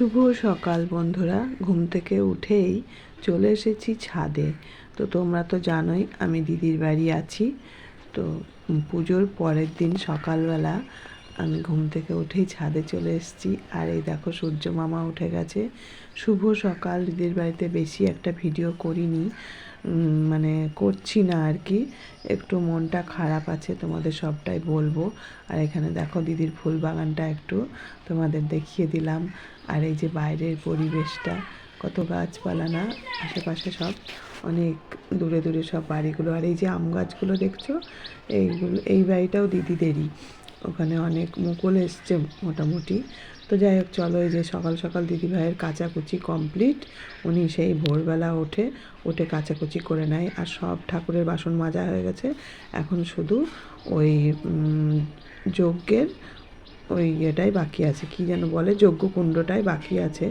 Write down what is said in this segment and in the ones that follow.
শুভ সকাল বন্ধুরা। ঘুম থেকে উঠেই চলে এসেছি ছাদে। তো তোমরা তো জানোই আমি দিদির বাড়ি আছি। তো পুজোর পরের দিন সকালবেলা আমি ঘুম থেকে উঠেই ছাদে চলে এসেছি। আর এই দেখো সূর্য মামা উঠে গেছে। শুভ সকাল। দিদির বাড়িতে বেশি একটা ভিডিও করিনি। মানে করছি না আর কি। একটু মনটা খারাপ আছে, তোমাদের সবটাই বলব। আর এখানে দেখো দিদির ফুল বাগানটা একটু তোমাদের দেখিয়ে দিলাম। আর এই যে বাইরের পরিবেশটা, কত গাছপালা না, আশেপাশে সব অনেক দূরে দূরে সব বাড়িগুলো। আর এই যে আম গাছগুলো দেখছ? এইগুলো, এই বাড়িটাও দিদিদেরই। ওখানে অনেক মুকুল এসছে মোটামুটি। তো যাই হোক, চলো এই যে সকাল সকাল দিদিভাইয়ের কাচাকুচি কমপ্লিট। উনি সেই ভোরবেলা ওঠে, উঠে কাচাকুচি করে নেয় আর সব ঠাকুরের বাসন মাজা হয়ে গেছে। এখন শুধু ওই যজ্ঞের ওই ইয়েটাই বাকি আছে। কি যেন বলে যজ্ঞ কুণ্ডটাই বাকি আছে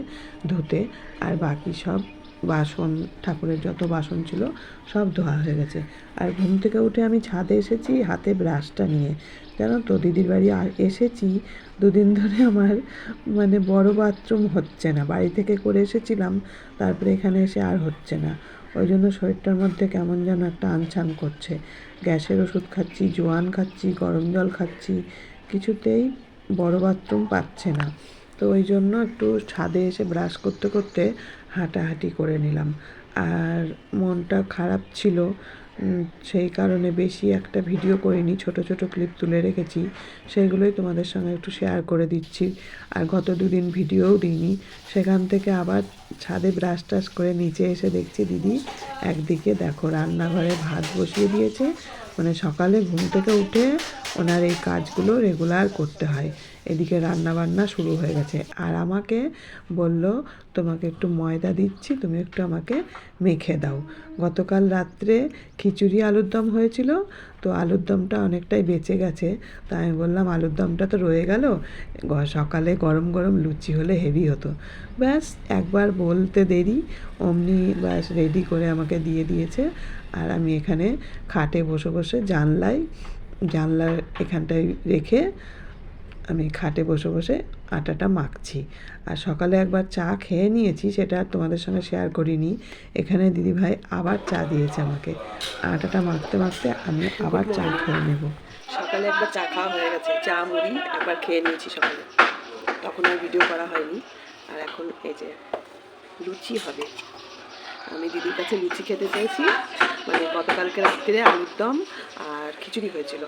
ধুতে। আর বাকি সব বাসন, ঠাকুরের যত বাসন ছিল, সব ধোয়া হয়ে গেছে। আর ঘুম থেকে উঠে আমি ছাদে এসেছি, হাতে ব্রাশটা নিয়ে। জানো তো, দিদির বাড়ি আর এসেছি, দুদিন ধরে আমার মানে বড় বাথরুম হচ্ছে না। বাড়ি থেকে করে এসেছিলাম, তারপরে এখানে এসে আর হচ্ছে না। ওই জন্য শরীরটার মধ্যে কেমন যেন একটা আনছান করছে। গ্যাসের ওষুধ খাচ্ছি, জোয়ান খাচ্ছি, গরম জল খাচ্ছি, কিছুতেই বড় বাথরুম পাচ্ছে না। তো ওই জন্য একটু ছাদে এসে ব্রাশ করতে করতে হাঁটাহাঁটি করে নিলাম। আর মনটা খারাপ ছিল সেই কারণে বেশি একটা ভিডিও করিনি, ছোট ছোট ক্লিপ তুলে রেখেছি। সেইগুলোই তোমাদের সঙ্গে একটু শেয়ার করে দিচ্ছি। আর গত দুদিন ভিডিওও দিইনি। সেখান থেকে আবার ছাদে ব্রাশ টাশ করে নিচে এসে দেখছি, দিদি, একদিকে দেখো রান্নাঘরে ভাত বসিয়ে দিয়েছে মানে সকালে ঘুম থেকে উঠে ওনার এই কাজগুলো রেগুলার করতে হয়। এদিকে রান্না বান্না শুরু হয়ে গেছে। আর আমাকে বলল, তোমাকে একটু ময়দা দিচ্ছি, তুমি একটু আমাকে মেখে দাও। গতকাল রাত্রে খিচুড়ি আলুর দম হয়েছিল, তো আলুর দমটা অনেকটাই বেঁচে গেছে। তা আমি বললাম, আলুর দমটা তো রয়ে গেল। সকালে গরম গরম লুচি হলে হেভি হতো। ব্যাস, একবার বলতে দেরি, অমনি ব্যাস রেডি করে আমাকে দিয়ে দিয়েছে। আর আমি এখানে খাটে বসে বসে জানলায় জানলার এখানটায় রেখে আমি খাটে বসে বসে আটাটা মাখছি। আর সকালে একবার চা খেয়ে নিয়েছি, সেটা তোমাদের সঙ্গে শেয়ার করিনি। এখানে দিদিভাই আবার চা দিয়েছে আমাকে। আটাটা মাখতে মাখতে আমি আবার চা খেয়ে নেব। সকালে একবার চা খাওয়া হয়ে গেছে। চা, মুড়ি একবার খেয়ে নিয়েছি সকালে। তখন আর ভিডিও করা হয়নি। আর এখন এই যে লুচি হবে। আমি দিদির কাছে লুচি খেতে চাইছি। মানে গতকালকে রাত্রিরে আলুর দম আর খিচুড়ি হয়েছিল।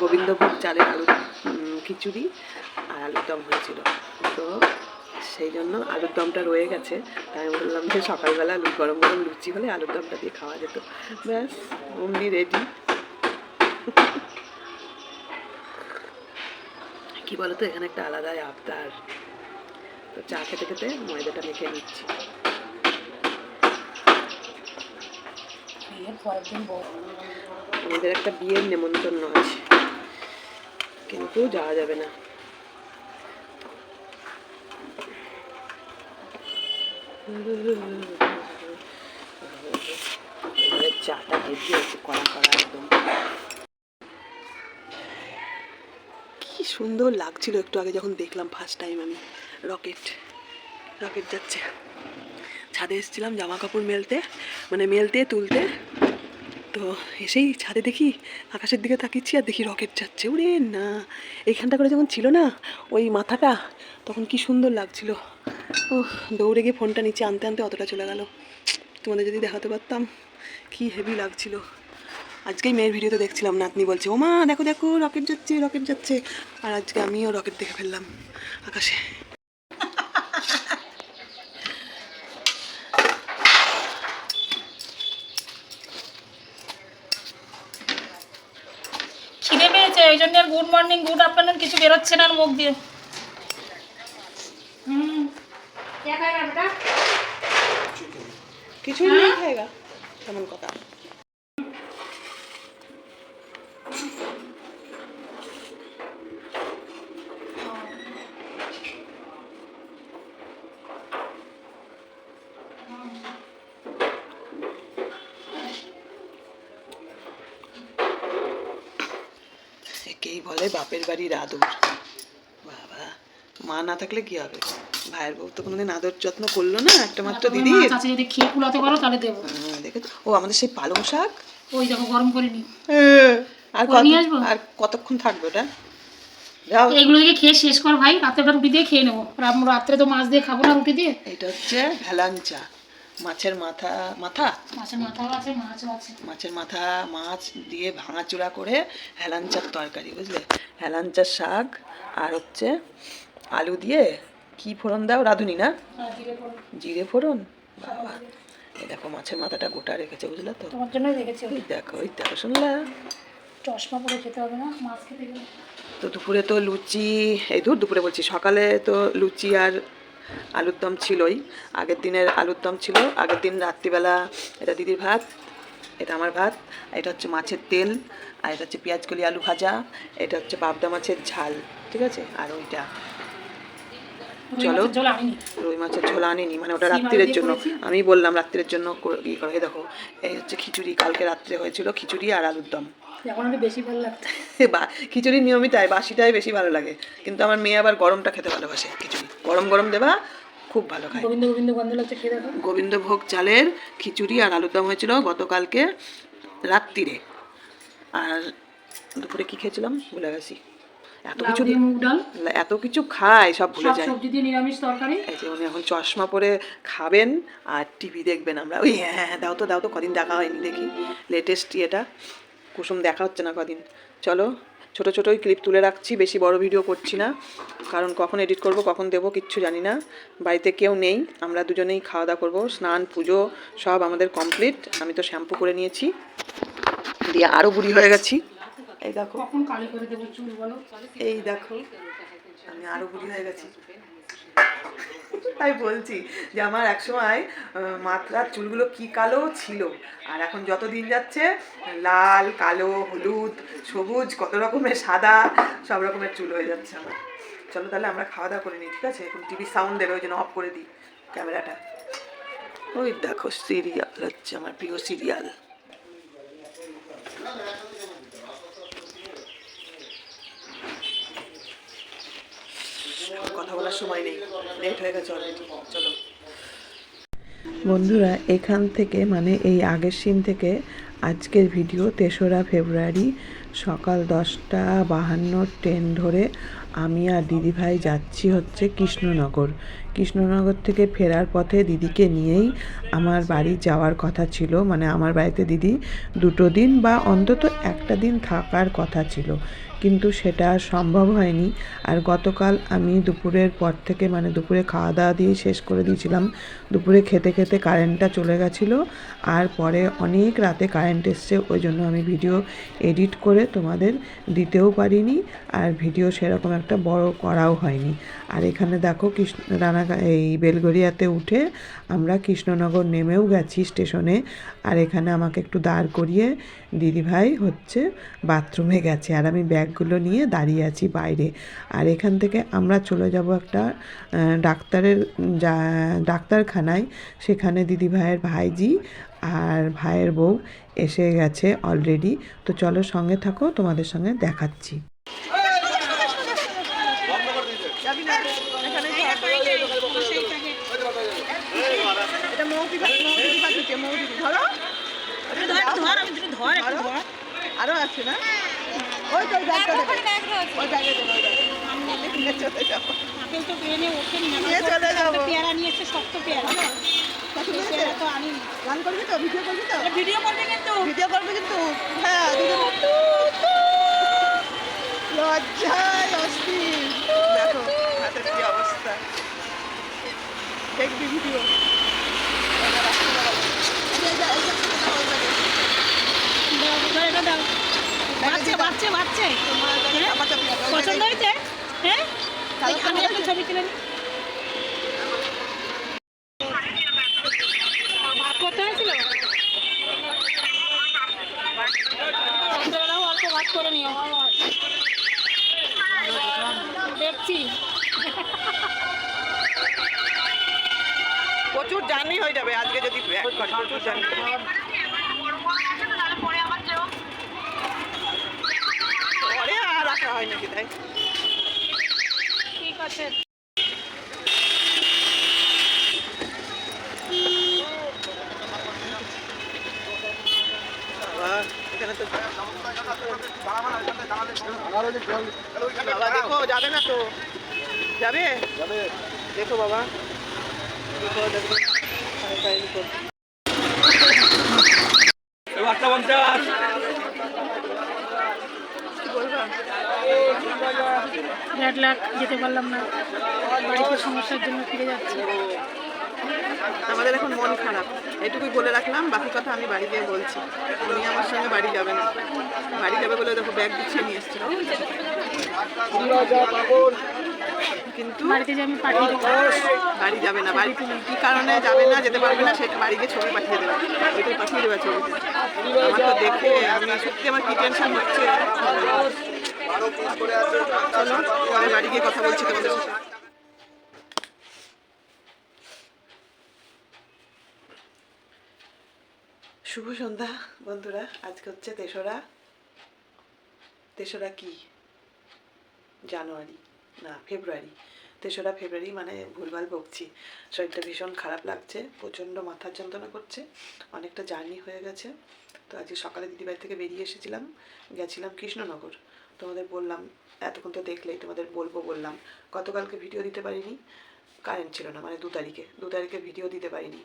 গোবিন্দভোগ চালের আলু খিচুড়ি আর আলুর দম হয়েছিল। তো সেই জন্য আলুর দমটা রয়ে গেছে। তাই আমি বললাম যে সকালবেলা আলু, গরম গরম লুচি হলে আলুর দমটা দিয়ে খাওয়া যেত। ব্যাস, অমনি রেডি কি বলতো, এখানে একটা আলাদাই আবদার। তো চা খেতে খেতে ময়দাটা মেখে নিচ্ছি। বিয়ের পরের দিন আমাদের একটা বিয়ের নেমন্তন্ন আছে। কিন্তু যাওয়া যাবে না। কড়া কড়া একদম। কি সুন্দর লাগছিল একটু আগে যখন দেখলাম ফার্স্ট টাইম আমি। রকেট রকেট যাচ্ছে। ছাদে এসেছিলাম জামা কাপড় মেলতে মানে মেলতে, তুলতে। তো এসেই ছাদে দেখি, আকাশের দিকে তাকিয়েছি আর দেখি রকেট যাচ্ছে। ওরে না, এইখানটা করে যখন ছিল না, ওই মাথাটা, তখন কি সুন্দর লাগছিল। ও দৌড়ে গিয়ে ফোনটা নিচে আনতে আনতে অতটা চলে গেল। তোমাদের যদি দেখাতে পারতাম, কি হেভি লাগছিল। আজকেই মেয়ের ভিডিওতে দেখছিলাম, নাতনি বলছে ও মা দেখো দেখো, রকেট যাচ্ছে রকেট যাচ্ছে। আর আজকে আমিও রকেট দেখে ফেললাম আকাশে খিদে পেয়েছে এই জন্য আর গুড মর্নিং গুড আফটারনুন কিছু বেরোচ্ছে না আর মুখ দিয়ে। হুম। কে খায়গা বেটা কিছুই নেই খায়গা কেমন কথা একেই বলে বাপের বাড়ির আদর বাবা মা না থাকলে কি হবে? ভাইয়ের বউ তো কোনোদিন আদর যত্ন করল না একটা মাত্র দিদি। যদি খেয়ে কুলাতে পারো তাহলে দেবো। দেখে ও আমাদের সেই পালং শাক? ওই দেখো গরম করে নি আর করে কত আর কতক্ষণ থাকবে ওটা? যাও। এইগুলো দিয়ে খেয়ে শেষ কর ভাই ওটা রুটি দিয়ে খেয়ে নেব। রাত্রে তো মাছ দিয়ে খাব না রুটি দিয়ে। এটা হচ্ছে ভেলাঞ্চা মাছের মাথা মাথা? মাছের মাথাও আছে মাছও আছে। মাছের মাথা মাছ দিয়ে ভাঙাচোড়া করে হেলাঞ্চার তরকারি বুঝলে? হেলাঞ্চার শাক আর হচ্ছে আলু দিয়ে কি ফোড়ন দাও? রাঁধুনি না? জিরে ফোড়ন। জিরে ফোড়ন? বাবা এই দেখো মাছের মাথাটা গোটা রেখেছে বুঝলে তো? তোমার জন্যই রেখেছি ওই দেখো ওই দেখো শুনলা? চশমা পরে খেতে হবে না মাছ খেতে গেলে। তো দুপুরে তো লুচি এই দূর দুপুরে বলছি সকালে তো লুচি আর আলুর দম ছিলই। আগের দিনের আলুর দম ছিল। আগের দিন রাত্রিবেলা এটা দিদির ভাত এটা আমার ভাত এটা হচ্ছে মাছের তেল আর এটা হচ্ছে পেঁয়াজ কলি আলু ভাজা এটা হচ্ছে পাবদা মাছের ঝাল ঠিক আছে? আর ওইটা। চলো। রুই মাছের ঝোল আনিনি মানে ওটা রাত্রিরের জন্য। আমি বললাম রাত্রিরের জন্য করে- ই করে। দেখো এই হচ্ছে খিচুড়ি। কালকে রাত্রে হয়েছিল খিচুড়ি আর আলুর দম এখন আমি বেশি ভালো লাগছে। বা খিচুড়ি নিয়মিতাই বাসিটাই বেশি ভালো লাগে। কিন্তু আমার মেয়ে আবার গরমটা খেতে ভালোবাসে খিচুড়ি। গরম গরম দেবা খুব ভালো খায়। গোবিন্দ গোবিন্দ গন্ধ লাগছে খেয়ে দেখো। গোবিন্দভোগ চালের খিচুড়ি আর আলুর দম হয়েছিল গতকালকে রাত্রিরে আর দুপুরে কি খেয়েছিলাম? ভুলে গেছি। এত কিছু মুগ ডাল। এত কিছু খায় সব ভুলে যায়। সবজি দিয়ে নিরামিষ তরকারি। এই যে উনি এখন চশমা পরে খাবেন আর টিভি দেখবেন আমরা। ওই হ্যাঁ হ্যাঁ দাও তো দাও তো কদিন দেখা হয়নি দেখি। লেটেস্ট ইয়েটা। কুসুম দেখা হচ্ছে না কদিন। চলো ছোট ছোটোই ক্লিপ তুলে রাখছি বেশি বড় ভিডিও করছি না। কারণ কখন এডিট করব কখন দেবো কিচ্ছু জানি না। বাড়িতে কেউ নেই আমরা দুজনেই খাওয়া দাওয়া করব স্নান পুজো সব আমাদের কমপ্লিট আমি তো শ্যাম্পু করে নিয়েছি। দিয়ে আরও বুড়ি হয়ে গেছি। এই দেখো। এই দেখো। আমি আরও বুড়ি হয়ে গেছি। তাই বলছি যে আমার একসময় আহ, মাথার চুলগুলো কি কালো ছিল। আর এখন যত দিন যাচ্ছে লাল কালো হলুদ সবুজ কত রকমের সাদা সব রকমের চুল হয়ে যাচ্ছে আমার। চলো তাহলে আমরা খাওয়া দাওয়া করে নিই ঠিক আছে? এখন টিভি সাউন্ড দেবে ওই জন্য অফ করে দিই ক্যামেরাটা। ওই দেখো সিরিয়াল হচ্ছে আমার প্রিয় সিরিয়াল কথা বলার সময় নেই। লেট হয়ে গেছে অলরেডি চলো। বন্ধুরা, এখান থেকে মানে এই আগের সিন থেকে আজকের ভিডিও তেসরা ফেব্রুয়ারি সকাল দশটা বাহান্ন ট্রেন ধরে আমি আর দিদিভাই যাচ্ছি হচ্ছে কৃষ্ণনগর। কৃষ্ণনগর থেকে ফেরার পথে দিদিকে নিয়েই আমার বাড়ি যাওয়ার কথা ছিল। মানে আমার বাড়িতে দিদি দুটো দিন বা অন্তত একটা দিন থাকার কথা ছিল। কিন্তু সেটা সম্ভব হয়নি। আর গতকাল আমি দুপুরের পর থেকে মানে দুপুরে খাওয়া দাওয়া দিয়ে শেষ করে দিয়েছিলাম। দুপুরে খেতে খেতে কারেন্টটা চলে গেছিল। আর পরে অনেক রাতে কারেন্ট এসছে। ওই জন্য আমি ভিডিও এডিট করে তোমাদের দিতেও পারিনি। আর ভিডিও সেরকম একটা বড় করাও হয়নি। আর এখানে দেখো কৃষ্ণ, রানা এই বেলগড়িয়াতে উঠে আমরা কৃষ্ণনগর নেমেও গেছি স্টেশনে। আর এখানে আমাকে একটু দাঁড় করিয়ে দিদিভাই হচ্ছে বাথরুমে গেছে। আর আমি ব্যাগগুলো নিয়ে দাঁড়িয়ে আছি বাইরে। আর এখান থেকে আমরা চলে যাব একটা ডাক্তারের যা, ডাক্তারখানায়। সেখানে দিদিভাইয়ের ভাইজি আর ভাইয়ের বউ এসে গেছে অলরেডি। তো চলো সঙ্গে থাকো, তোমাদের সঙ্গে দেখাচ্ছি এটা মৌদি মৌদি পাঠিয়েছে মৌদি ধরো আরও আছে না ওই তো ওই ব্যাগটা দেবে। ওই ব্যাগে দেবে, ওই ব্যাগে। নিয়ে চলে যাব। আপেল তো ট্রেনে ওঠেনি নিয়ে চলে যাব। পেয়ারা নিয়ে শক্ত পেয়ারা। পেয়ারা তো আনিনি। গান করবি তো? ভিডিও করবি তো? ভিডিও করবে কিন্তু। ভিডিও করবি কিন্তু? হ্যাঁ দুজন লজ্জায় অস্থির। দেখো হাতের কি অবস্থা। দেখবি ভিডিও দাও, দাও, এটা দাও বাচ্চা বাচ্চা বাচ্চা। পছন্দ হয়েছে? হ্যাঁ? আমি একটা ছবি তুলে নিই করতে হয়েছিল? সন্ধ্যেবেলাও অল্প ভাত করে নিও। দেখছি। প্রচুর জার্নি হয়ে যাবে আজকে যদি প্রচুর জার্নি পরে আর রাখা হয় নাকি তাই ঠিক আছে বাবা দেখো যাবে না তো। যাবে? দেখো বাবা। যেতে পারলাম না। বাড়িতে সমস্যার জন্য ফিরে যাচ্ছি। আমাদের এখন মন খারাপ। এটুকুই বলে রাখলাম বাকি কথা আমি বাড়ি গিয়ে বলছি। উনি আমার সঙ্গে বাড়ি যাবে না। বাড়ি যাবে বলে দেখো ব্যাগ গুছিয়ে নিয়ে এসছিল। কিন্তু বাড়িতে যে আমি পাঠিয়ে দেবো বাড়ি যাবে না। বাড়ি কি কারণে যাবে না যেতে পারবে না সেটা বাড়ি গিয়ে ছবি পাঠিয়ে দেবে। এটাই পাঠিয়ে দেবে ছবি। আমার তো দেখে আমি সত্যি আমার কি টেনশন হচ্ছে। চলো বাড়ি গিয়ে কথা বলছি তোমাদের সাথে। শুভ সন্ধ্যা, বন্ধুরা। আজকে হচ্ছে তেসরা। তেসরা কি? জানুয়ারি। না, ফেব্রুয়ারি। তেসরা ফেব্রুয়ারি মানে ভুলভাল বকছি। শরীরটা ভীষণ খারাপ লাগছে, প্রচণ্ড মাথার যন্ত্রণা করছে, অনেকটা জার্নি হয়ে গেছে। তো আজকে সকালে দিদিবাড়ি থেকে বেরিয়ে এসেছিলাম, গেছিলাম কৃষ্ণনগর। তোমাদের বললাম, এতক্ষণ তো দেখলেই তোমাদের বলব বললাম, গতকালকে ভিডিও দিতে পারিনি কারেন্ট ছিল না মানে দু তারিখে। দু তারিখে ভিডিও দিতে পারিনি।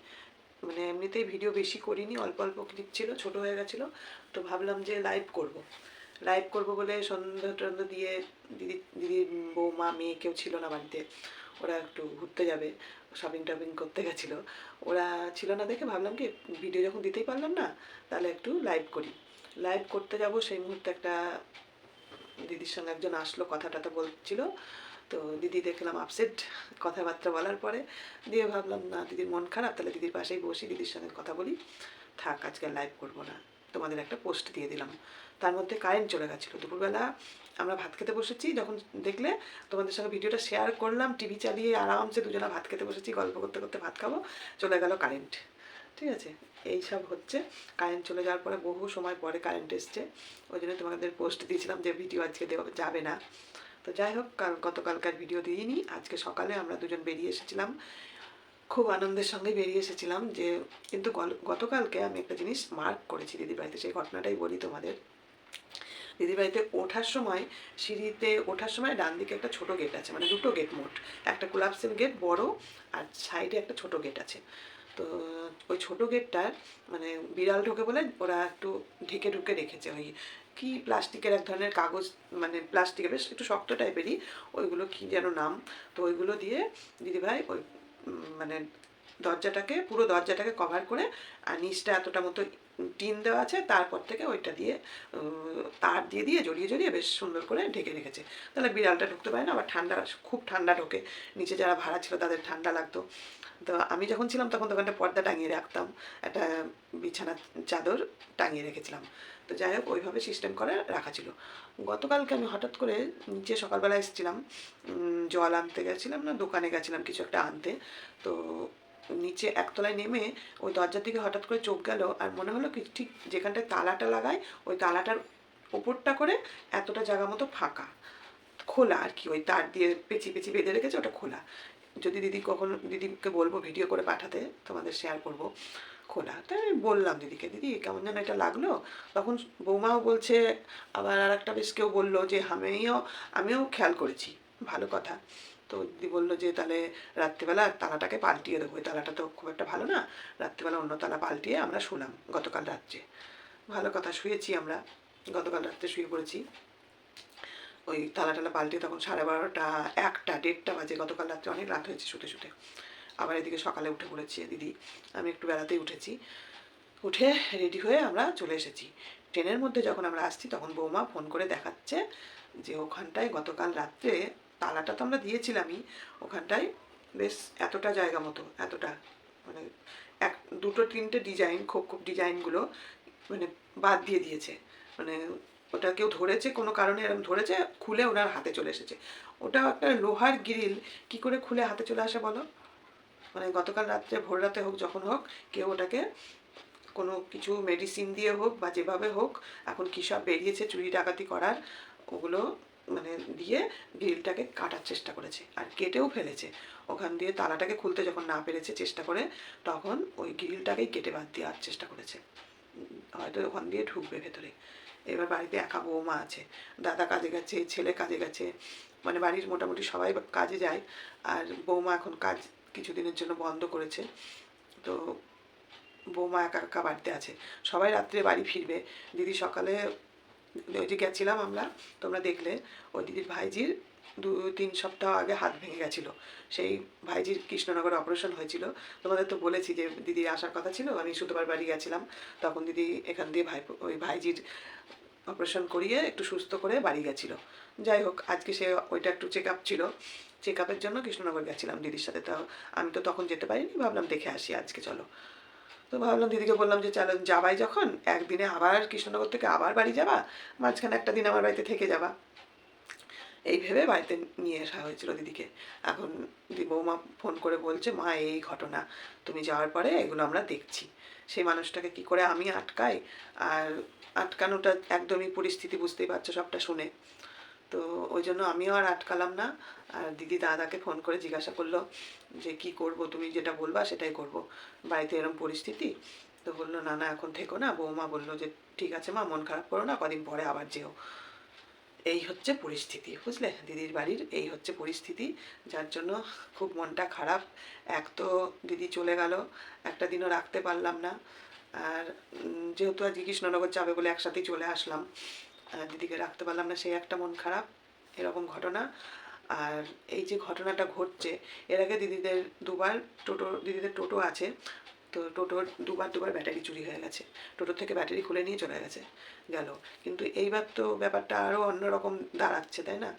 মানে এমনিতেই ভিডিও বেশি করিনি, অল্প অল্প ক্লিপ ছিল, ছোটো হয়ে গেছিল। তো ভাবলাম যে লাইভ করব। লাইভ করব বলে সন্ধ্যা টন্ধ্যা দিয়ে দিদি দিদির বৌমা, মেয়ে কেউ ছিল না বাড়িতে। ওরা একটু ঘুরতে যাবে শপিং টপিং করতে গেছিল। ওরা ছিল না দেখে ভাবলাম কি ভিডিও যখন দিতেই পারলাম না, তাহলে একটু লাইভ করি। লাইভ করতে যাব, সেই মুহূর্তে একটা দিদির সঙ্গে একজন আসলো কথা টথা বলছিল। তো দিদি দেখলাম আপসেট কথাবার্তা বলার পরে। দিয়ে ভাবলাম, না, দিদির মন খারাপ, তাহলে দিদির পাশেই বসি, দিদির সঙ্গে কথা বলি। থাক, আজকে লাইভ করব না। তোমাদের একটা পোস্ট দিয়ে দিলাম। তার মধ্যে কারেন্ট চলে গেছিল। দুপুরবেলা আমরা ভাত খেতে বসেছি, যখন দেখলে তোমাদের সঙ্গে ভিডিওটা শেয়ার করলাম টিভি চালিয়ে আরামসে দুজনা ভাত খেতে বসেছি, গল্প করতে করতে ভাত খাব, চলে গেল কারেন্ট ঠিক আছে? এই সব হচ্ছে। কারেন্ট চলে যাওয়ার পরে বহু সময় পরে কারেন্ট এসছে। ওই জন্য তোমাদের পোস্ট দিয়েছিলাম যে, ভিডিও আজকে দেওয়া যাবে না। তো যাই হোক, কাল, গতকালকার ভিডিও দিইনি। আজকে সকালে আমরা দুজন বেরিয়ে এসেছিলাম। খুব আনন্দের সঙ্গে বেরিয়ে এসেছিলাম যে, কিন্তু গতকালকে আমি একটা জিনিস মার্ক করেছি দিদির বাড়িতে সেই ঘটনাটাই বলি তোমাদের। দিদির বাড়িতে ওঠার সময়, সিঁড়িতে ওঠার সময় ডান দিকে একটা ছোট গেট আছে মানে দুটো গেট মোট। একটা কোলাপসেল গেট বড় আর সাইডে একটা ছোট গেট আছে। তো ওই ছোট গেটটার মানে বিড়াল ঢোকে বলে ওরা একটু ঢেকে ঢুকে রেখেছে ওই কি প্লাস্টিকের এক ধরনের কাগজ মানে প্লাস্টিকের বেশ একটু শক্ত টাইপেরই ওইগুলো কি যেন নাম, তো ওইগুলো দিয়ে দিদিভাই ওই মানে দরজাটাকে, পুরো দরজাটাকে কভার করে, আর নিচটা এতটা মতো টিন দেওয়া আছে, তারপর থেকে ওইটা দিয়ে তার দিয়ে দিয়ে জড়িয়ে জড়িয়ে বেশ সুন্দর করে ঢেকে রেখেছে। তাহলে বিড়ালটা ঢুকতে পারে না, আবার ঠান্ডা, খুব ঠান্ডা ঢোকে। নিচে যারা ভাড়া ছিল তাদের ঠান্ডা লাগতো। তো আমি যখন ছিলাম তখন একটা পর্দা টাঙিয়ে রাখতাম, একটা বিছানার চাদর টাঙিয়ে রেখেছিলাম। তো যাই হোক, ওইভাবে সিস্টেম করে রাখা ছিল। গতকালকে আমি হঠাৎ করে নিচে সকালবেলা এসেছিলাম জল আনতে গেছিলাম না, দোকানে গেছিলাম কিছু একটা আনতে। তো নিচে একতলায় নেমে ওই দরজার দিকে হঠাৎ করে চোখ গেল আর মনে হলো কি ঠিক যেখানটায় তালাটা লাগায়, ওই তালাটার ওপরটা করে এতটা জায়গা মতো ফাঁকা। খোলা আর কি, ওই তার দিয়ে পেঁচি পেঁচি বেঁধে রেখেছে, ওটা খোলা। যদি দিদি কখনো, দিদিকে বলব ভিডিও করে পাঠাতে, তোমাদের শেয়ার করব। খোলা। তাই আমি বললাম দিদিকে, দিদি, কেমন যেন এটা লাগল? তখন বৌমাও বলছে, আবার আর একটা বেশ কেউ বলল যে, আমিও আমিও খেয়াল করেছি। ভালো কথা। তো দিদি বলল যে, তাহলে রাত্রিবেলা তালাটাকে পাল্টিয়ে দেবো। তালাটা তো খুব একটা ভালো না। রাত্রিবেলা অন্য তালা পাল্টিয়ে আমরা শুলাম গতকাল রাত্রে। ভালো কথা শুয়েছি আমরা। গতকাল রাত্রে শুয়ে পড়েছি। ওই তালা টালা পাল্টে তখন সাড়ে বারোটা, একটা, দেড়টা বাজে গতকাল রাত্রে। অনেক রাত হয়েছে শুতে শুতে। আবার এদিকে সকালে উঠে পড়েছি দিদি। আমি একটু বেড়াতেই উঠেছি। উঠে রেডি হয়ে আমরা চলে এসেছি। ট্রেনের মধ্যে যখন আমরা আসছি তখন বৌমা ফোন করে দেখাচ্ছে যে, ওখানটায় গতকাল রাত্রে তালাটা তো আমরা দিয়েছিলামই, ওখানটায় বেশ এতটা জায়গা মতো, এতটা। মানে এক, দুটো তিনটে ডিজাইন, খুব খুব ডিজাইনগুলো মানে বাদ দিয়ে দিয়েছে। মানে ওটা কেউ ধরেছে কোনো কারণে এরকম ধরেছে, খুলে ওনার হাতে চলে এসেছে। ওটা একটা লোহার গ্রিল, কি করে খুলে হাতে চলে আসে বলো? মানে গতকাল রাত্রে, ভোর রাতে হোক, যখন হোক, কেউ ওটাকে কোনো কিছু মেডিসিন দিয়ে হোক বা যেভাবে হোক, এখন কী সব বেরিয়েছে চুরি ডাকাতি করার, ওগুলো মানে দিয়ে গ্রিলটাকে কাটার চেষ্টা করেছে আর কেটেও ফেলেছে। ওখান দিয়ে তালাটাকে খুলতে যখন না পেরেছে চেষ্টা করে, তখন ওই গ্রিলটাকেই কেটে বাদ দেওয়ার চেষ্টা করেছে। হয়তো ওখান দিয়ে ঢুকবে ভেতরে। এবার বাড়িতে একা বৌমা আছে। দাদা কাজে গেছে, ছেলে কাজে গেছে। মানে বাড়ির মোটামুটি সবাই কাজে যায়। আর বৌমা এখন কাজ কিছুদিনের জন্য বন্ধ করেছে। তো বৌমা একা একা বাড়িতে আছে। সবাই রাত্রে বাড়ি ফিরবে। দিদি সকালে যে গেছিলাম আমরা, তোমরা দেখলে, ওই দিদির ভাইজির দু, তিন সপ্তাহ আগে হাত ভেঙে গেছিল। সেই ভাইজির কৃষ্ণনগরে অপারেশন হয়েছিল। তোমাদের তো বলেছি যে দিদি আসার কথা ছিল, আমি সুতোবার বাড়ি গেছিলাম। তখন দিদি এখান দিয়ে ভাই, ওই ভাইজির অপারেশন করিয়ে একটু সুস্থ করে বাড়ি গেছিল। যাই হোক, আজকে সে ওইটা একটু চেক আপ ছিল। চেক আপের জন্য কৃষ্ণনগর গেছিলাম দিদির সাথে। তো আমি তো তখন যেতে পারিনি, ভাবলাম দেখে আসি আজকে, চলো। তো ভাবলাম দিদিকে বললাম যে, চলো যাবাই যখন, একদিনে আবার কৃষ্ণনগর থেকে আবার বাড়ি যাবা, মাঝখানে একটা দিন আমার বাড়িতে থেকে যাবা। এই ভেবে বাড়িতে নিয়ে আসা হয়েছিল দিদিকে। এখন বৌমা ফোন করে বলছে, মা, এই ঘটনা। তুমি যাওয়ার পরে এগুলো আমরা দেখছি। সেই মানুষটাকে কি করে আমি আটকাই? আর আটকানোটা একদমই পরিস্থিতি, বুঝতেই পারছ সবটা শুনে। তো ওই জন্য আমিও আর আটকালাম না। আর দিদি দাদাকে ফোন করে জিজ্ঞাসা করল যে, কি করব? তুমি যেটা বলবা সেটাই করব। বাড়িতে এরকম পরিস্থিতি? তো বলল, না না, এখন থেকো না। বৌমা বলল যে, ঠিক আছে মা, মন খারাপ করো না, কদিন পরে আবার যেও। এই হচ্ছে পরিস্থিতি, বুঝলে? দিদির বাড়ির এই হচ্ছে পরিস্থিতি, যার জন্য খুব মনটা খারাপ। এক তো দিদি চলে গেল, একটা দিনও রাখতে পারলাম না। আর যেহেতু আজকে কৃষ্ণনগর যাবে বলে একসাথেই চলে আসলাম দিদিকে রাখতে পারলাম না সেই একটা মন খারাপ, এরকম ঘটনা। আর এই যে ঘটনাটা ঘটছে, এর আগে দিদিদের দুবার টোটো, দিদিদের টোটো আছে, তো টোটোর দুবার দুবার ব্যাটারি চুরি হয়ে গেছে। টোটো থেকে ব্যাটারি খুলে নিয়ে চলে গেছে, গেল। কিন্তু এইবার তো ব্যাপারটা আরও অন্যরকম দাঁড়াচ্ছে, তাই না?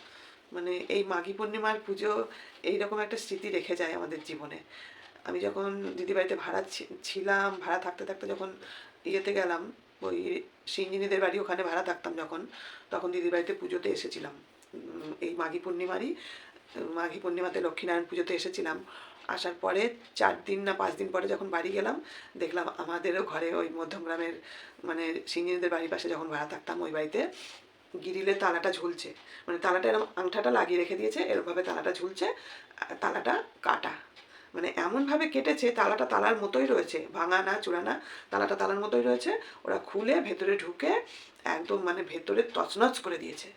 মানে এই মাঘী পূর্ণিমার পুজো এইরকম একটা স্মৃতি রেখে যায় আমাদের জীবনে। আমি যখন দিদি বাড়িতে ভাড়া ছিলাম, ভাড়া থাকতে থাকতে যখন ইয়েতে গেলাম ওই সিঞ্জিনীদের বাড়ি ওখানে ভাড়া থাকতাম যখন, তখন দিদির বাড়িতে পুজোতে এসেছিলাম। এই মাঘী পূর্ণিমারই মাঘী পূর্ণিমাতে লক্ষ্মীনারায়ণ পুজোতে এসেছিলাম। আসার পরে চার দিন না পাঁচ দিন পরে যখন বাড়ি গেলাম, দেখলাম আমাদেরও ঘরে ওই মধ্যমগ্রামের মানে সিঞ্জিনীদের বাড়ির পাশে যখন ভাড়া থাকতাম ওই বাড়িতে, গিরিলে তালাটা ঝুলছে। মানে তালাটা এরকম আংঠাটা লাগিয়ে রেখে দিয়েছে এরকমভাবে তালাটা ঝুলছে তালাটা কাটা। মানে এমনভাবে কেটেছে, তালাটা তালার মতোই রয়েছে। ভাঙা না, চূড়া না, তালাটা তালার মতোই রয়েছে। ওরা খুলে ভেতরে ঢুকে একদম মানে ভেতরে তছনছ করে দিয়েছে।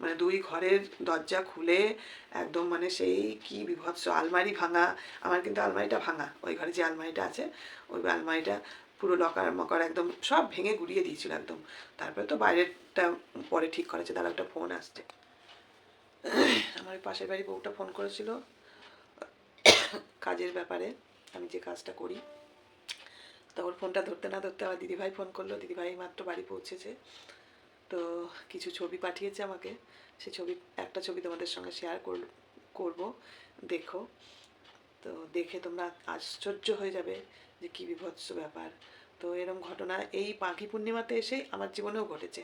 মানে দুই ঘরের দরজা খুলে একদম মানে সেই কি বিভৎস আলমারি ভাঙা। আমার কিন্তু আলমারিটা ভাঙা, ওই ঘরে যে আলমারিটা আছে, ওই আলমারিটা পুরো লকার মকার একদম সব ভেঙে গুড়িয়ে দিয়েছিল একদম। তারপরে তো বাইরেরটা পরে ঠিক করেছে, তার একটা ফোন আসছে। আমার পাশের বাড়ি বউটা ফোন করেছিল। কাজের ব্যাপারে আমি যে কাজটা করি। তো ওর ফোনটা ধরতে না ধরতে আমার দিদিভাই ফোন করল। দিদিভাই মাত্র বাড়ি পৌঁছেছে। তো কিছু ছবি পাঠিয়েছে আমাকে। সে ছবি, একটা ছবি তোমাদের সঙ্গে শেয়ার করব। দেখো। তো দেখে তোমরা আশ্চর্য হয়ে যাবে যে কী বিভৎস ব্যাপার। তো এরম ঘটনা এই পাখি পূর্ণিমাতে এসেই আমার জীবনেও ঘটেছে।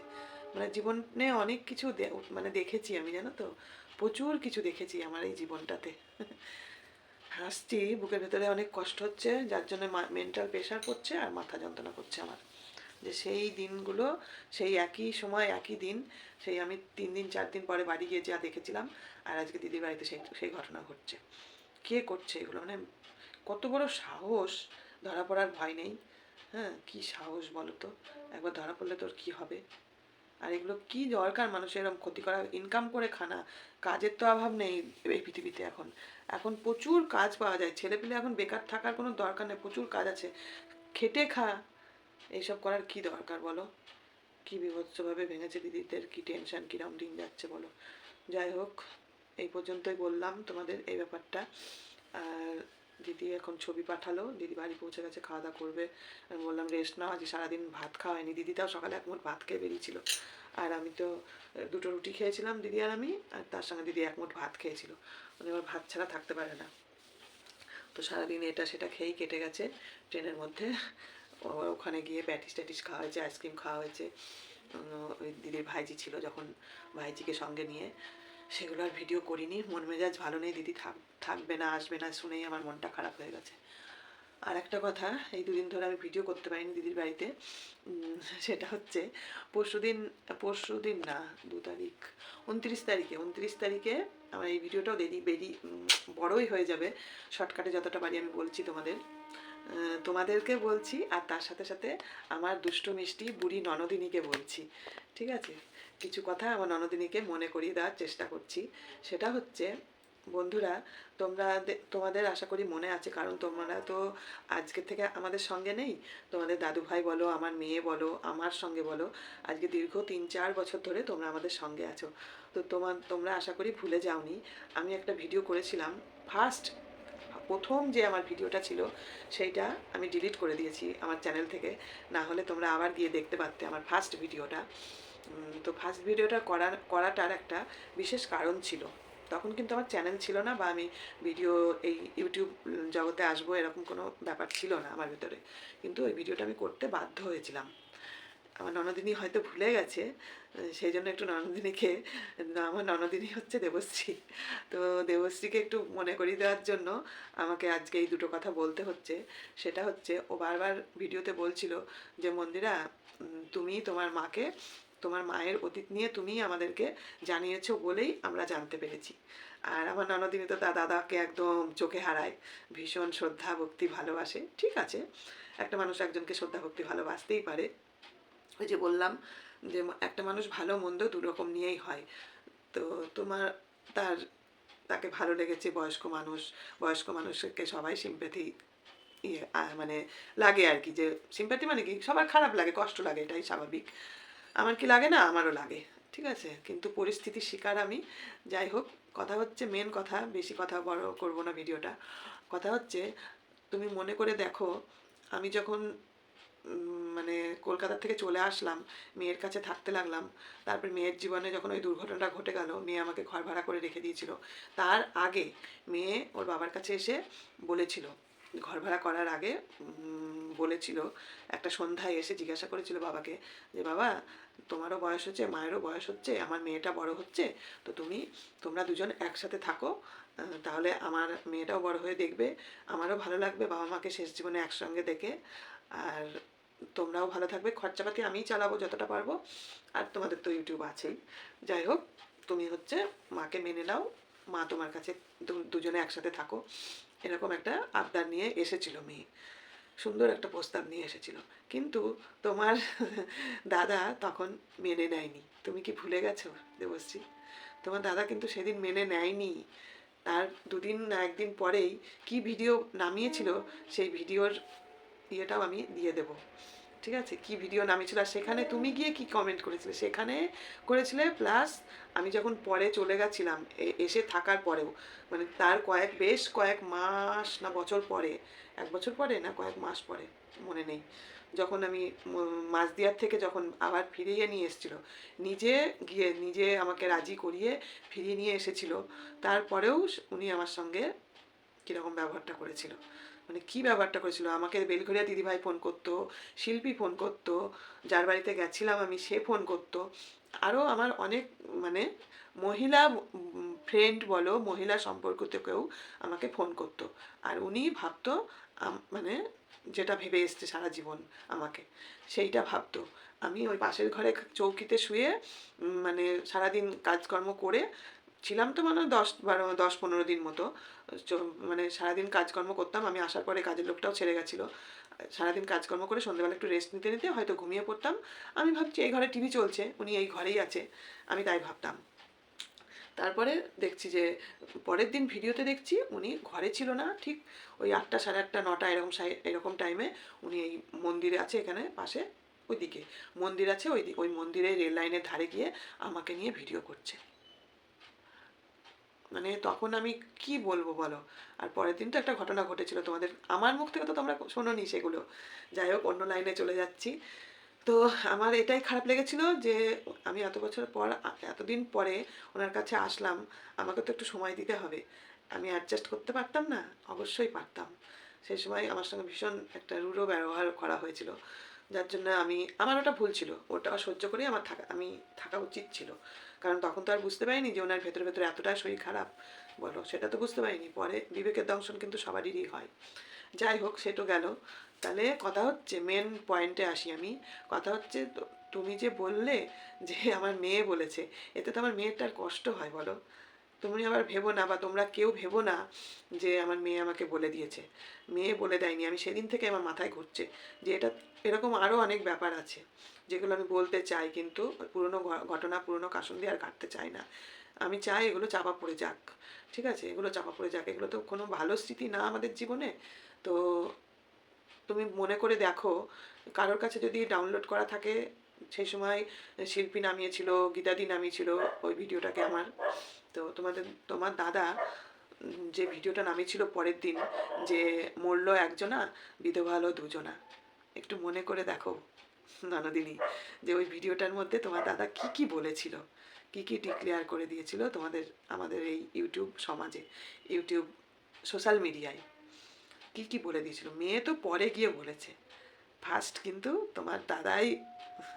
মানে জীবনে অনেক কিছু মানে দেখেছি আমি, জানো তো? প্রচুর কিছু দেখেছি আমার এই জীবনটাতে। হাসছি, বুকের ভেতরে অনেক কষ্ট হচ্ছে, যার জন্য মেন্টাল প্রেশার পড়ছে আর মাথা যন্ত্রণা করছে আমার। যে সেই দিনগুলো, সেই একই সময়, একই দিন, সেই আমি তিন দিন, চার দিন পরে বাড়ি গিয়ে যা দেখেছিলাম, আর আজকে দিদির বাড়িতে সেই সেই ঘটনা ঘটছে। কে করছে এগুলো? মানে কত বড় সাহস, ধরা পড়ার ভয় নেই। হ্যাঁ কি সাহস বলো তো? একবার ধরা পড়লে তোর কি হবে? আর এগুলো কি দরকার মানুষের? এরকম ক্ষতি করা ইনকাম করে খানা, কাজের তো অভাব নেই এই পৃথিবীতে এখন। এখন প্রচুর কাজ পাওয়া যায়। ছেলেপিলে এখন বেকার থাকার কোনো দরকার নেই, প্রচুর কাজ আছে। খেটে খা, এইসব করার কি দরকার বলো? কি বিভৎসভাবে ভেঙেছে দিদিদের, কি টেনশন কীরকম দিন যাচ্ছে বলো? যাই হোক, এই পর্যন্তই বললাম তোমাদের এই ব্যাপারটা। আর দিদি এখন ছবি পাঠালো, দিদি বাড়ি পৌঁছে গেছে, খাওয়া দাওয়া করবে। আমি বললাম, রেস্ট নাও, আজকে সারাদিন ভাত খাওয়া হয়নি। দিদিটাও সকালে এক ভাত খেয়ে বেরিয়েছিল। আর আমি তো দুটো রুটি খেয়েছিলাম দিদি আর আমি, আর তার সঙ্গে দিদি এক মুঠ ভাত খেয়েছিল। মানে এবার ভাত ছাড়া থাকতে পারে না। তো সারাদিন এটা সেটা খেয়েই কেটে গেছে ট্রেনের মধ্যে। ওখানে গিয়ে প্যাটিস ট্যাটিস খাওয়া হয়েছে, আইসক্রিম খাওয়া হয়েছে। ওই দিদির ভাইজি ছিল যখন ভাইজিকে সঙ্গে নিয়ে। সেগুলো আর ভিডিও করিনি, মন মেজাজ ভালো নেই, দিদি থাক, থাকবে না, আসবে না শুনেই আমার মনটা খারাপ হয়ে গেছে। আর একটা কথা, এই দুদিন ধরে আমি ভিডিও করতে পারিনি দিদির বাড়িতে। সেটা হচ্ছে পরশু দিন পরশু দিন না, দু তারিখ, উনত্রিশ তারিখে উনত্রিশ তারিখে আমার এই ভিডিওটাও দেরি, বেরি বড়ই হয়ে যাবে। শর্টকাটে যতটা পারি আমি বলছি তোমাদের। তোমাদেরকে বলছি, আর তার সাথে সাথে আমার দুষ্ট মিষ্টি বুড়ি ননদিনীকে বলছি, ঠিক আছে? কিছু কথা আমার ননদিনীকে মনে করিয়ে দেওয়ার চেষ্টা করছি। সেটা হচ্ছে বন্ধুরা, তোমরা তোমাদের আশা করি মনে আছে, কারণ তোমরা তো আজকে থেকে আমাদের সঙ্গে নেই। তোমাদের দাদু ভাই বলো, আমার মেয়ে বলো, আমার সঙ্গে বলো, আজকে দীর্ঘ তিন চার বছর ধরে তোমরা আমাদের সঙ্গে আছো। তো তোমার, তোমরা আশা করি ভুলে যাওনি। আমি একটা ভিডিও করেছিলাম ফার্স্ট প্রথম যে আমার ভিডিওটা ছিল, সেইটা আমি ডিলিট করে দিয়েছি আমার চ্যানেল থেকে। না হলে তোমরা আবার গিয়ে দেখতে পারতে আমার ফার্স্ট ভিডিওটা। তো ফার্স্ট ভিডিওটা করার, করাটার একটা বিশেষ কারণ ছিল। তখন কিন্তু আমার চ্যানেল ছিল না বা আমি ভিডিও এই ইউটিউব জগতে আসব এরকম কোনো ব্যাপার ছিল না আমার ভিতরে। কিন্তু ওই ভিডিওটা আমি করতে বাধ্য হয়েছিলাম। আমার ননদিনী হয়তো ভুলে গেছে, সেই জন্য একটু ননদিনীকে, আমার ননদিনী হচ্ছে দেবশ্রী। তো দেবশ্রীকে একটু মনে করিয়ে দেওয়ার জন্য আমাকে আজকে এই দুটো কথা বলতে হচ্ছে। সেটা হচ্ছে, ও বারবার ভিডিওতে বলছিল যে, মন্দিরা তুমি তোমার মাকে তোমার মায়ের অতীত নিয়ে তুমি আমাদেরকে জানিয়েছো বলেই আমরা জানতে পেরেছি। আর আমার ননদিনী তো তার দাদাকে একদম চোখে হারায়, ভীষণ শ্রদ্ধা, ভক্তি, ভালোবাসে। ঠিক আছে, একটা মানুষ একজনকে শ্রদ্ধা, ভক্তি, ভালোবাসতেই পারে। ওই যে বললাম যে একটা মানুষ ভালো, মন্দ দুরকম নিয়েই হয়। তো তোমার, তার, তাকে ভালো লেগেছে বয়স্ক মানুষ, বয়স্ক মানুষকে সবাই সিম্প্যাথি ইয়ে মানে লাগে আর কি যে সিম্প্যাথি মানে কি? সবার খারাপ লাগে, কষ্ট লাগে, এটাই স্বাভাবিক। আমার কি লাগে না? আমারও লাগে। ঠিক আছে? কিন্তু পরিস্থিতির শিকার আমি। যাই হোক, কথা হচ্ছে মেন কথা, বেশি কথা বড় করব না ভিডিওটা। কথা হচ্ছে, তুমি মনে করে দেখো, আমি যখন মানে কলকাতা থেকে চলে আসলাম, মেয়ের কাছে থাকতে লাগলাম, তারপর মেয়ের জীবনে যখন ওই দুর্ঘটনাটা ঘটে গেল, মেয়ে আমাকে ঘর ভাড়া করে রেখে দিয়েছিল। তার আগে মেয়ে ওর বাবার কাছে এসে বলেছিল ঘর ভাড়া করার আগে বলেছিল, একটা সন্ধ্যায় এসে জিজ্ঞাসা করেছিল বাবাকে যে, বাবা, তোমারও বয়স হচ্ছে, মায়েরও বয়স হচ্ছে, আমার মেয়েটা বড় হচ্ছে, তো তুমি, তোমরা দুজন একসাথে থাকো তাহলে আমার মেয়েটাও বড় হয়ে দেখবে, আমারও ভালো লাগবে, বাবা মাকে শেষ জীবনে একসঙ্গে দেখে, আর তোমরাও ভালো থাকবে, খরচাপাতি আমিই চালাবো যতটা পারব, আর তোমাদের তো ইউটিউব আছেই, যাই হোক, তুমি হচ্ছে মাকে মেনে নাও, মা তোমার কাছে দুজনে একসাথে থাকো এরকম একটা আবদার নিয়ে এসেছিল মেয়ে। সুন্দর একটা প্রস্তাব নিয়ে এসেছিল। কিন্তু তোমার দাদা তখন মেনে নেয়নি। তুমি কি ভুলে গেছো দেবশ্রী? তোমার দাদা কিন্তু সেদিন মেনে নেয়নি। তার দুদিন না একদিন পরেই কি ভিডিও নামিয়েছিল, সেই ভিডিওর ইয়েটাও আমি দিয়ে দেব। ঠিক আছে? কি ভিডিও নামিয়েছিল আর সেখানে তুমি গিয়ে কি কমেন্ট করেছিলে? সেখানে করেছিলে প্লাস আমি যখন পরে চলে গেছিলাম এসে থাকার পরেও মানে তার কয়েক, বেশ কয়েক মাস না বছর পরে, এক বছর পরে না কয়েক মাস পরে, মনে নেই। যখন আমি মাঝদিয়ার থেকে যখন আবার ফিরিয়ে নিয়ে এসেছিল, নিজে গিয়ে, নিজে আমাকে রাজি করিয়ে ফিরিয়ে নিয়ে এসেছিল, তারপরেও উনি আমার সঙ্গে কীরকম ব্যবহারটা করেছিল। মানে কি ব্যবহারটা করেছিল? আমাকে বেলঘরিয়া দিদিভাই ফোন করতো, শিল্পী ফোন করতো, যার বাড়িতে গেছিলাম আমি সে ফোন করতো। আরও আমার অনেক মানে মহিলা ফ্রেন্ড বলো, মহিলা সম্পর্ক থেকেও আমাকে ফোন করতো। আর উনি ভাবতো মানে যেটা ভেবে এসছে সারা জীবন আমাকে, সেইটা ভাবতো। আমি ওই পাশের ঘরে চৌকিতে শুয়ে মানে সারাদিন কাজকর্ম করে ছিলাম তো মানে দশ বারো, দশ পনেরো দিন মতো। মানে সারাদিন কাজকর্ম করতাম। আমি আসার পরে কাজের লোকটাও ছেড়ে গেছিল। সারাদিন কাজকর্ম করে সন্ধ্যেবেলা একটু রেস্ট নিতে নিতে হয়তো ঘুমিয়ে পড়তাম। আমি ভাবছি এই ঘরে টিভি চলছে, উনি এই ঘরেই আছে। আমি তাই ভাবতাম। তারপরে দেখছি যে, পরের দিন ভিডিওতে দেখছি উনি ঘরে ছিল না। ঠিক ওই আটটা, সাড়ে আটটা, নটা এরকম এরকম টাইমে উনি এই মন্দিরে আছে এখানে পাশে, ওইদিকে। মন্দির আছে ওই ওই মন্দিরে রেল লাইনের ধারে গিয়ে আমাকে নিয়ে ভিডিও করছে। মানে তখন আমি কি বলব বলো? আর পরের দিন তো একটা ঘটনা ঘটেছিল তোমাদের, আমার মুখ থেকে তো তোমরা শোনোনি সেগুলো। যাই হোক, অন্য লাইনে চলে যাচ্ছি। তো আমার এটাই খারাপ লেগেছিল যে, আমি এত বছর পর এতদিন পরে ওনার কাছে আসলাম, আমাকে তো একটু সময় দিতে হবে। আমি অ্যাডজাস্ট করতে পারতাম না, অবশ্যই পারতাম। সেই সময় আমার সঙ্গে ভীষণ একটা রূঢ় ব্যবহার করা হয়েছিল। যার জন্য আমি, আমার ওটা ভুল ছিল। ওটা সহ্য করে আমার থাকা, আমি থাকা উচিত ছিল। কারণ তখন তো আর বুঝতে পারিনি যে ওনার ভেতরে ভেতরে এতটা শরীর খারাপ। বলো, সেটা তো বুঝতে পারিনি। পরে বিবেকের দংশন কিন্তু সবারই হয়। যাই হোক সেটা গেল। তাহলে কথা হচ্ছে মেন পয়েন্টে আসি আমি। কথা হচ্ছে তুমি যে বললে যে আমার মেয়ে বলেছে, এতে তো আমার মেয়েটার কষ্ট হয়, বলো। তুমি আবার ভেবো না বা তোমরা কেউ ভেবো না যে আমার মেয়ে আমাকে বলে দিয়েছে। মেয়ে বলে দেয়নি। আমি সেদিন থেকে আমার মাথায় ঘুরছে যে এটা, এরকম আরও অনেক ব্যাপার আছে যেগুলো আমি বলতে চাই কিন্তু পুরনো ঘটনা পুরনো কাসন দিয়ে আর কাটতে চাই না। আমি চাই এগুলো চাপা পড়ে যাক, ঠিক আছে? এগুলো চাপা পড়ে যাক। এগুলো তো কোনো ভালো স্মৃতি না আমাদের জীবনে। তো তুমি মনে করে দেখো, কারোর কাছে যদি ডাউনলোড করা থাকে, সেই সময় শিল্পী নামিয়েছিল, গীতাদি নামিয়েছিল ওই ভিডিওটাকে আমার। তো তোমাদের, তোমার দাদা যে ভিডিওটা নামিয়েছিল পরের দিন, যে মরলো একজনা, বিধবা হলো দুজনা। একটু মনে করে দেখো, ননদিনী, যে ওই ভিডিওটার মধ্যে তোমার দাদা কি কি বলেছিল, কি কি ডিক্লেয়ার করে দিয়েছিল তোমাদের, আমাদের এই ইউটিউব সমাজে, ইউটিউব সোশ্যাল মিডিয়ায় কি কি বলে দিয়েছিল? মেয়ে তো পরে গিয়ে বলেছে। ফার্স্ট কিন্তু তোমার দাদাই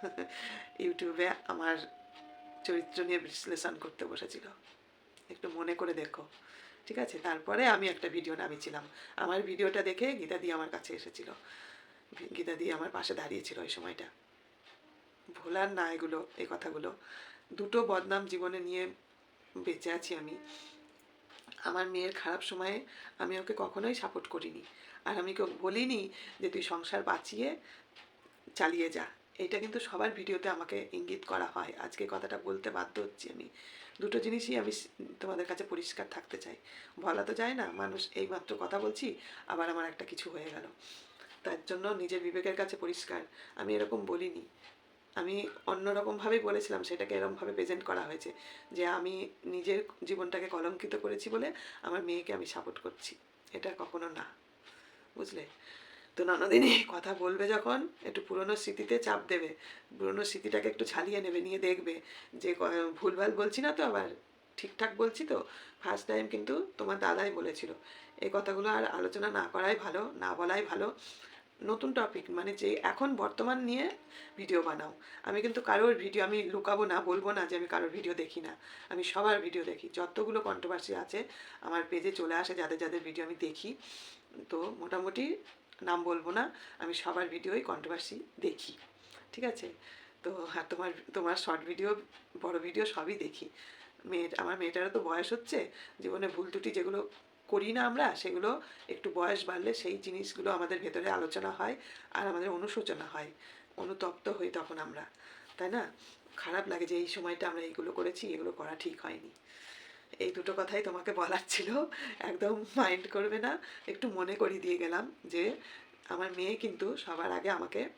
ইউটিউবে আমার চরিত্র নিয়ে বিশ্লেষণ করতে বসেছিল। একটু মনে করে দেখো। ঠিক আছে? তারপরে আমি একটা ভিডিও নামিয়েছিলাম। আমার ভিডিওটা দেখে গীতা দিয়ে আমার কাছে এসেছিল। গীতা দিয়ে আমার পাশে দাঁড়িয়েছিল ওই সময়টা। ভোলার না এগুলো এই কথাগুলো। দুটো বদনাম জীবনে নিয়ে বেঁচে আছি আমি। আমার মেয়ের খারাপ সময়ে আমি ওকে কখনোই সাপোর্ট করিনি। আর আমি ওকে বলিনি যে তুই সংসার বাঁচিয়ে চালিয়ে যা। এটা কিন্তু সবার ভিডিওতে আমাকে ইঙ্গিত করা হয়। আজকে কথাটা বলতে বাধ্য হচ্ছি আমি। দুটো জিনিসই আমি তোমাদের কাছে পরিষ্কার থাকতে চাই। বলা তো যায় না, মানুষ এইমাত্র কথা বলছি, আবার আমার একটা কিছু হয়ে গেল। তার জন্য নিজের বিবেকের কাছে পরিষ্কার। আমি এরকম বলিনি। আমি অন্যরকমভাবেই বলেছিলাম, সেটাকে এরকমভাবে প্রেজেন্ট করা হয়েছে, যে আমি নিজের জীবনটাকে কলঙ্কিত করেছি বলে আমার মেয়েকে আমি সাপোর্ট করছি। এটা কখনো না। বুঝলে? তো ননদিনী কথা বলবে যখন, একটু পুরনো স্মৃতিতে চাপ দেবে। পুরনো স্মৃতিটাকে একটু ছালিয়ে নেবে, নিয়ে দেখবে। যে ভুলভাল বলছি না তো আবার, ঠিকঠাক বলছি তো? ফার্স্ট টাইম কিন্তু তোমার দাদাই বলেছিল। এই কথাগুলো আর আলোচনা না করাই ভালো, না বলাই ভালো। নতুন টপিক মানে যে এখন বর্তমান নিয়ে ভিডিও বানাও। আমি কিন্তু কারোর ভিডিও আমি লুকাবো না, বলব না যে আমি কারোর ভিডিও দেখি না। আমি সবার ভিডিও দেখি। যতগুলো কন্ট্রোভার্সি আছে, আমার পেজে চলে আসে যাদের যাদের ভিডিও আমি দেখি। তো মোটামুটি নাম বলব না, আমি সবার ভিডিওই কন্ট্রোভার্সি দেখি, ঠিক আছে? তো আর তোমার তোমার শর্ট ভিডিও বড় ভিডিও সবই দেখি। মেয়ের, আমার মেয়েটারও তো বয়স হচ্ছে, জীবনে ভুল ত্রুটি যেগুলো করি না আমরা, সেগুলো একটু বয়স বাড়লে সেই জিনিসগুলো আমাদের ভেতরে আলোচনা হয় আর আমাদের অনুশোচনা হয়, অনুতপ্ত হই তখন আমরা, তাই না? খারাপ লাগে যে এই সময়টা আমরা এইগুলো করেছি, এগুলো করা ঠিক হয়নি। এই দুটো কথাই তোমাকে বলার ছিল। একদম মাইন্ড করবে না। একটু মনে করিয়ে দিয়ে গেলাম যে, আমার মেয়ে কিন্তু সবার আগে আমাকে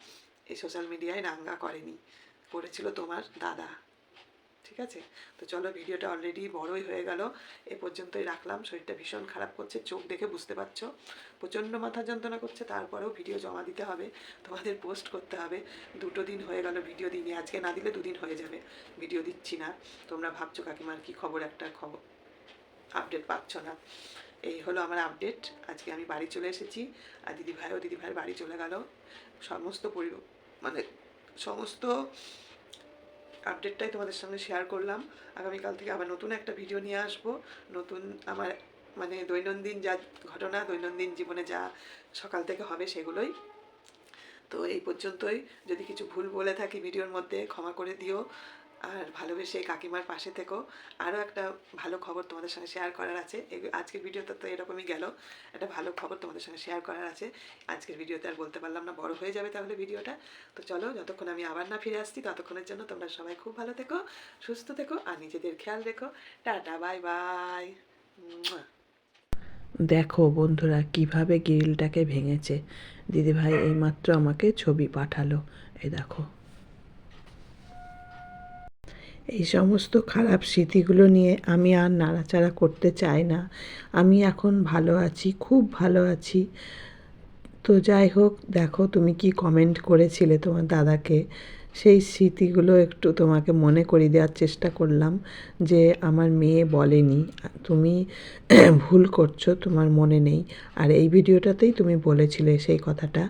এই সোশ্যাল মিডিয়ায় নাঙ্গা করেনি। করেছিল তোমার দাদা। ঠিক আছে? তো চলো ভিডিওটা অলরেডি বড়ই হয়ে গেল। এ পর্যন্তই রাখলাম। শরীরটা ভীষণ খারাপ করছে, চোখ দেখে বুঝতে পারছ। প্রচণ্ড মাথা যন্ত্রণা করছে, তারপরেও ভিডিও জমা দিতে হবে। তোমাদের পোস্ট করতে হবে। দুটো দিন হয়ে গেল ভিডিও দিনে আজকে না দিলে দুদিন হয়ে যাবে। ভিডিও দিচ্ছি না। তোমরা ভাবছ কাকিমার কি খবর? একটা খবর আপডেট পাচ্ছ না। এই হলো আমার আপডেট আজকে আমি বাড়ি চলে এসেছি। আর দিদি ও দিদি ভাইয়ের বাড়ি চলে গেল। সমস্ত পরি মানে সমস্ত আপডেটটাই তোমাদের সঙ্গে শেয়ার করলাম। আগামীকাল থেকে আবার নতুন একটা ভিডিও নিয়ে আসব। নতুন আমার মানে দৈনন্দিন যা ঘটনা, দৈনন্দিন জীবনে যা সকাল থেকে হবে সেগুলোই। তো এই পর্যন্তই। যদি কিছু ভুল বলে থাকি ভিডিওর মধ্যে, ক্ষমা করে দিও। আর ভালোবেসে কাকিমার পাশে থেকো। আরও একটা ভালো খবর তোমাদের সঙ্গে শেয়ার করার আছে। আজকের ভিডিওতে তো এরকমই গেল। একটা ভালো খবর তোমাদের সঙ্গে শেয়ার করার আছে। আজকের ভিডিওতে আর বলতে পারলাম না, বড় হয়ে যাবে তাহলে ভিডিওটা। তো চলো, যতক্ষণ আমি আবার না ফিরে আসছি, ততক্ষণের জন্য তোমরা সবাই খুব ভালো থেকো, সুস্থ থেকো আর নিজেদের খেয়াল রেখো। টাটা, বাই বাই। দেখো বন্ধুরা, কীভাবে গ্রিলটাকে ভেঙেছে। দিদিভাই এইমাত্র আমাকে ছবি পাঠালো। এই দেখো। এই সমস্ত খারাপ স্মৃতিগুলো নিয়ে আমি আর নাড়াচাড়া করতে চাই না। আমি এখন ভালো আছি, খুব ভালো আছি। তো যাই হোক, দেখো তুমি কি কমেন্ট করেছিলে তোমার দাদাকে। সেই স্মৃতিগুলো একটু তোমাকে মনে করিয়ে দেওয়ার চেষ্টা করলাম যে আমার মেয়ে বলেনি। তুমি ভুল করছ, তোমার মনে নেই। আর এই ভিডিওটাতেই তুমি বলেছিলে সেই কথাটা।